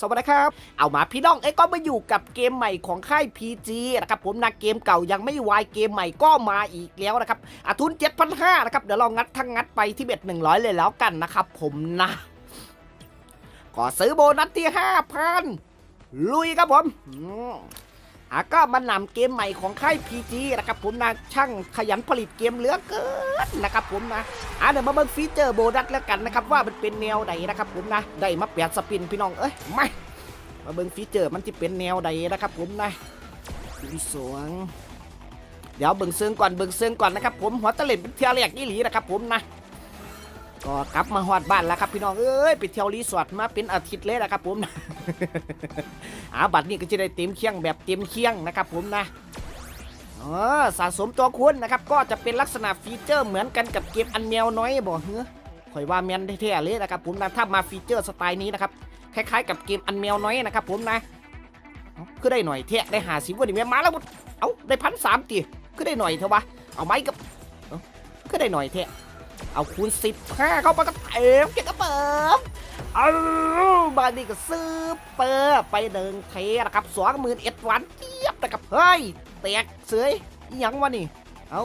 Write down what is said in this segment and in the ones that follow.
สวัสดีครับ เอามาพี่น้องเอ้ยก็มาอยู่กับเกมใหม่ของค่าย PG นะครับผมนะเกมเก่ายังไม่วายเกมใหม่ก็มาอีกแล้วนะครับอาทุน7,500นะครับเดี๋ยวเรางัดทั้งงัดไปที่เบ็ด100 เลยแล้วกันนะครับผมนะก็ซื้อโบนัสที่ 5,000 ลุยครับผม อืมอะก็มานำเกมใหม่ของค่าย PG นะครับผมนะช่างขยันผลิตเกมเหลือเกินนะครับผมนะอะเดี๋ยวมาเบิ่งฟีเจอร์โบนัสแล้วกันนะครับว่ามันเป็นแนวใดนะครับผมนะได้มาเปลี่ยนสปินพี่น้องเอ้ยไม่มาเบิ่งฟีเจอร์มันจะเป็นแนวใดนะครับผมนะดูสวงเดี๋ยวเบิ่งเซิงก่อนเบิ่งเซิงก่อนนะครับผมหัวตะเล็ดเป็นเทียวแรกนี่หลีนะครับผมนะ ก็กลับมาฮอดบ้านแล้วครับพี่น้องเอ้ยไปเที่ยวรีสอร์ทมาเป็นอาทิตย์เลยนะครับผมนะอ่าบัตรนี้ก็จะได้เต็มเคียงแบบเต็มเคียงนะครับผมนะเออสะสมตัวคุณนะครับ ก็จะเป็นลักษณะฟีเจอร์เหมือนกันกับเกมอันแมวน้อยบอกเฮ้อข่อยว่าแมนแท้ๆเลยนะครับผมนะถ้ามาฟีเจอร์สไตล์นี้นะครับคล้ายๆ กับเกมอันแมวน้อยนะครับผมนะคือได้หน่อยแท้ได้หาสิบวันนี้แม่มาแล้วบุเอ้าได้พันสามตีคือได้หน่อยเถอะวะเอาไหมกับคือได้หน่อยแท้ เอาคูณสิบห้าเข้าไปก็เต็มเก็บกระเป๋าเอาบานนี้ก็ซื้อเปิดไปเดินเทนะครับสองหมื่นเอ็ดวันเทียบนะครับเฮ้ยแตกเสยยังวะนี่เอา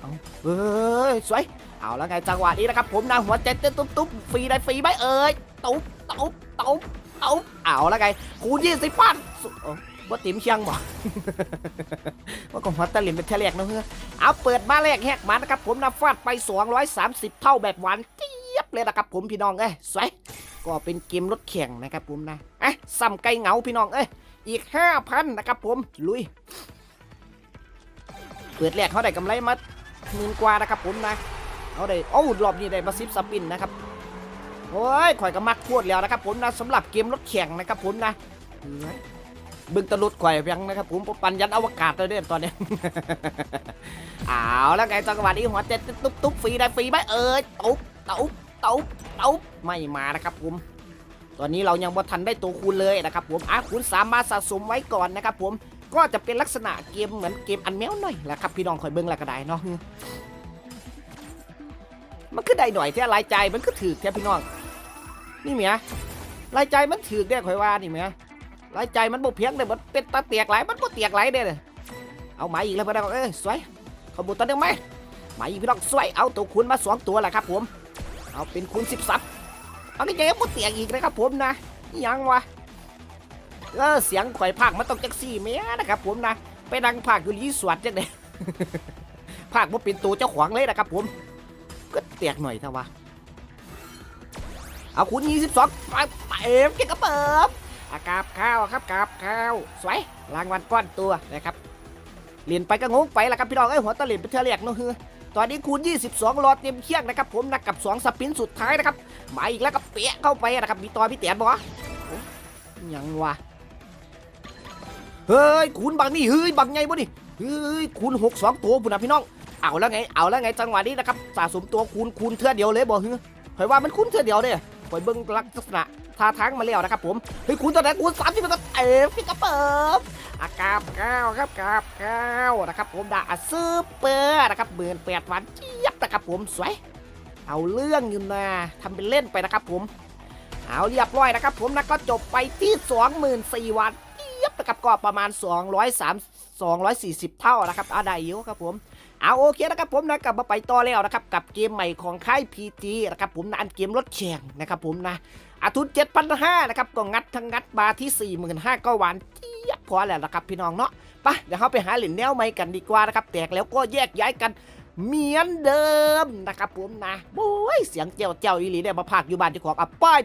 เอาเฮ้ยสวยเอาแล้วไงจังหวะนี้นะครับผมนะหัวใจเต้นตุ๊บตุ๊บฟรีได้ฟรีไหมเอ่ยตุ๊บตุ๊บตุ๊บตุ๊บเอาแล้วไงคูณยี่สิบพันสุ เอ้าว่าติ๋มเชียงบ่ว่าของหัวตะหลิมเป็นแทแรกนะเฮ้ยเอาเปิดมาแรกแหกมานะครับผมนะฟาดไป 230 เท่าแบบหวานเจี๊ยบเลยนะครับผมพี่น้องเอ้ยสวยก็เป็นเกมรถแข่งนะครับผมนะอะซ้ำไก่เหงาพี่น้องเอ้ยอีก 5,000 นะครับผมลุย เปิดแรกเขาได้กำไรมาหมื่นกว่านะครับผมนะเขาได้โอ้รอบนี้ได้มาซิปสปินนะครับโอ้ยข่อยก็มักพูดแล้วนะครับผมนะสำหรับเกมรถแข่งนะครับผมนะ บึงตะลุดข่อยยังนะครับผมปันยันอวกาศเลยเด้อตอนนี้ เอาแล้วไงจังหวะนี้หัวเจ็ดตุ๊บตุ๊บฟรีได้ฟรีไหมเอ้ยตุ๊บตุ๊บตุ๊บตุ๊บไม่มานะครับผมตอนนี้เรายังบ่ทันได้ตัวคูณเลยนะครับผมอะคูณสามมาสะสมไว้ก่อนนะครับผมก็จะเป็นลักษณะเกมเหมือนเกมอันแมวหน่อยแหละครับพี่น้องคอยเบิ้งแล้วก็ได้เนาะมันคือได้หน่อยแท้รายใจมันก็ถือแท้พี่น้องนี่เมียรายใจมันถือได้คอยว่านี่เมีย รายใจมันบ่เพียงเลยมันเป็นตาเตียกไหลมันบ่เตียกไหลเด้เลยเอาหมาอีกแล้วพี่น้องเอ้ยสวยขบุตัวนึงไหมหมาอีกพี่น้องสวยเอาตัวคูณมาสองตัวแหละครับผมเอาเป็นคูณสิบซับเอานี่แกยังบ่เตียงอีกนะครับผมนะยังวะเออเสียงข่อยภาคมันต้องจักซี่แม่นะครับผมนะไปดังภาคอยู่รีสวดจังได๋ภาคบ่เป็นตัวเจ้าของเลยนะครับผมก็เตียกหน่อยเถอะวะเอาคุณ22ไปไปเอ็มเก็บกระเปิบ อากาบข้าวครับกาบข้าว สวยรางวัลก้อนตัวนะครับเรียนไปก็งงไปละครับพี่น้องเอ้หัวตะเหรียญไปเทื่อแรกเนาะเฮ้อตอนนี้คูณ 22รอเต็มเคียงนะครับ ผมนะกับ 2 สปินสุดท้ายนะครับมาอีกแล้วก็เปะเข้าไปนะครับ มีตอพี่เตียนบอยังวะเฮ้ยคูณบังนี่เฮ้ยบังไงบ่นี่เฮ้ยคูณหกสองตัวพุ่นนะพี่น้องเอาแล้วไงเอาแล้วไงจังหวะนี้นะครับสะสมตัวคูณคูณเทื่อเดียวเลยบ่เฮ้ยเฮ้ยว่ามันคูณเทื่อเดียวเด้ ปเบิ้งลักษณะท่าทางมาแล้วนะครับผมเฮ้ยคูณตอนไหนคูณสามที่มันก็เอฟพี่กระเปิบอากาบก้าวครับกาบก้าวนะครับผมด่าซื้อเปอร์นะครับเบือนแปดวันเจี๊ยบนะครับผมสวยเอาเรื่องอยู่นะทำเป็นเล่นไปนะครับผม เอาเรียบร้อยนะครับผมนะก็จบไปที่ 24,000วันสี่วัน นะครับก็ประมาณ 203 240 เท่านะครับอาได้อยู่ครับผมเอาโอเคนะครับผมนะกลับมาไปต่อแล้วนะครับกับเกมใหม่ของค่าย PG นะครับผมนะอันเกมรถแข่งนะครับผมนะอาทุน7,500นะครับก็งัดทั้งงัดมาที่ 45,000ก็หวานเทียบพอแล้วนะครับพี่น้องเนาะไปเดี๋ยวเราไปหาเหรียญแนวใหม่กันดีกว่านะครับแตกแล้วก็แยกย้ายกันเหมือนเดิมนะครับผมนะโอ้ยเสียงเจ้าเจ้าอีหลีเนี่ยมาพากอยู่บ้านเจ้าของอะป้าย